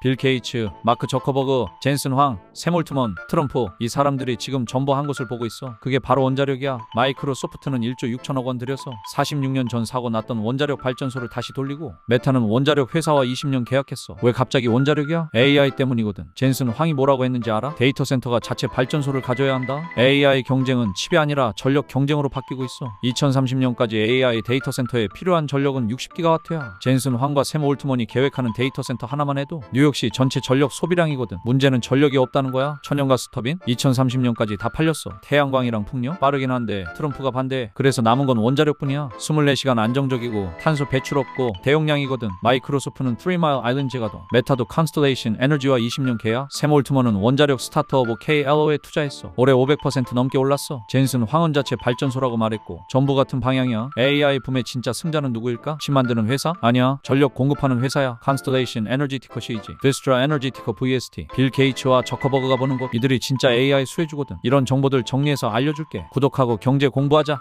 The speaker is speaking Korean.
빌 게이츠, 마크 저커버그, 젠슨 황, 샘 올트먼, 트럼프 이 사람들이 지금 전부 한 곳을 보고 있어. 그게 바로 원자력이야. 마이크로소프트는 1조 6천억 원 들여서 46년 전 사고 났던 원자력 발전소를 다시 돌리고 메타는 원자력 회사와 20년 계약했어. 왜 갑자기 원자력이야? AI 때문이거든. 젠슨 황이 뭐라고 했는지 알아? 데이터 센터가 자체 발전소를 가져야 한다. AI 경쟁은 칩이 아니라 전력 경쟁으로 바뀌고 있어. 2030년까지 AI 데이터 센터에 필요한 전력은 60기가와트야. 젠슨 황과 샘 올트먼이 계획하는 데이터 센터 하나만 해도 뉴욕 시 전체 전력 소비량이거든. 문제는 전력이 없다는 거야. 천연가스 터빈 2030년까지 다 팔렸어. 태양광이랑 풍력 빠르긴 한데 트럼프가 반대. 그래서 남은 건 원자력뿐이야. 24시간 안정적이고 탄소 배출 없고 대용량이거든. 마이크로소프트는 3마일 아일랜드 가동. 메타도 컨스텔레이션 에너지와 20년 계약. 샘 올트먼은 원자력 스타트업을 KLO에 투자했어. 올해 500% 넘게 올랐어. 젠슨 황은 자체 발전소라고 말했고 전부 같은 방향이야. AI 붐의 진짜 승자는 누구일까? 칩 만드는 회사? 아니야. 전력 공급하는 회사야. 컨스텔레이션 에너지 티커 시이지. 비스트라 에너지티커 VST. 빌 게이츠와 저커버그가 보는 거. 이들이 진짜 AI 수혜주거든. 이런 정보들 정리해서 알려줄게. 구독하고 경제 공부하자.